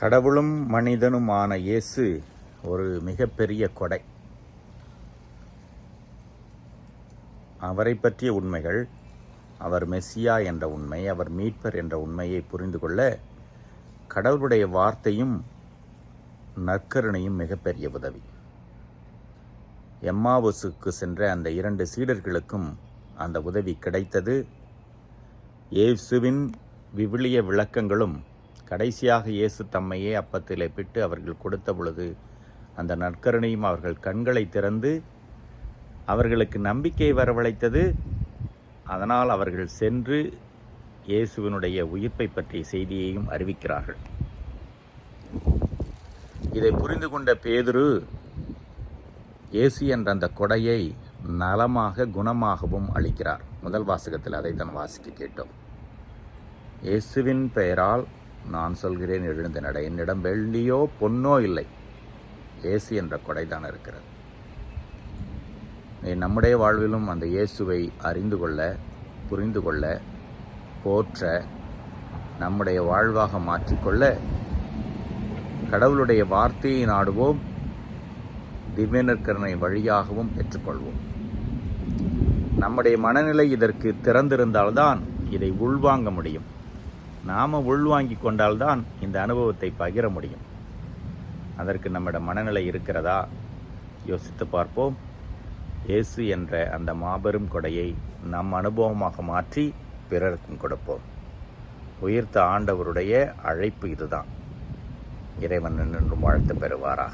கடவுளும் மனிதனுமான இயேசு ஒரு மிகப்பெரிய கொடை. அவரை பற்றிய உண்மைகள் அவர் மெஸ்ஸியா என்ற உண்மை அவர் மீட்பர் என்ற உண்மையை புரிந்து கொள்ள கடவுளுடைய வார்த்தையும் நற்கருணையும் மிகப்பெரிய உதவி. எம்மாவுசுக்கு சென்ற அந்த இரண்டு சீடர்களுக்கும் அந்த உதவி கிடைத்தது. இயேசுவின் விவிலிய விளக்கங்களும் கடைசியாக இயேசு தம்மையே அப்பத்திலே பிட்டு அவர்கள் கொடுத்த பொழுது அந்த நற்கருணையும் அவர்கள் கண்களை திறந்து அவர்களுக்கு நம்பிக்கை வரவழைத்தது. அதனால் அவர்கள் சென்று இயேசுவினுடைய உயிர்ப்பை பற்றிய செய்தியையும் அறிவிக்கிறார்கள். இதை புரிந்து கொண்ட பேதுரு இயேசு என்ற அந்த கொடையை நலமாக குணமாகவும் அளிக்கிறார். முதல் வாசகத்தில் அதை தான் வாசிக்க கேட்டோம். இயேசுவின் பெயரால் நான் சொல்கிறேன் எழுந்த நட. என்னிடம் வெள்ளியோ பொன்னோ இல்லை. இயேசு என்ற கொடைதான் இருக்கிறது. நீ நம்முடைய வாழ்விலும் அந்த இயேசுவை அறிந்து கொள்ள புரிந்து கொள்ள போற்ற நம்முடைய வாழ்வாக மாற்றிக்கொள்ள கடவுளுடைய வார்த்தையை நாடுவோம் திவ்யநற்கரணை வழியாகவும் பெற்றுக்கொள்வோம் நம்முடைய மனநிலை இதற்கு திறந்திருந்தால்தான் இதை உள்வாங்க முடியும். நாம் உள்வாங்கி கொண்டால்தான் இந்த அனுபவத்தை பகிர முடியும். அதற்கு நம்மிடம் மனநிலை இருக்கிறதா? யோசித்து பார்ப்போம். இயேசு என்ற அந்த மாபெரும் கொடையை நம் அனுபவமாக மாற்றி பிறருக்கும் கொடுப்போம். உயிர்த்த ஆண்டவருடைய அழைப்பு இதுதான். இறைவன் என்றும் வாழ்த்து பெறுவாராக.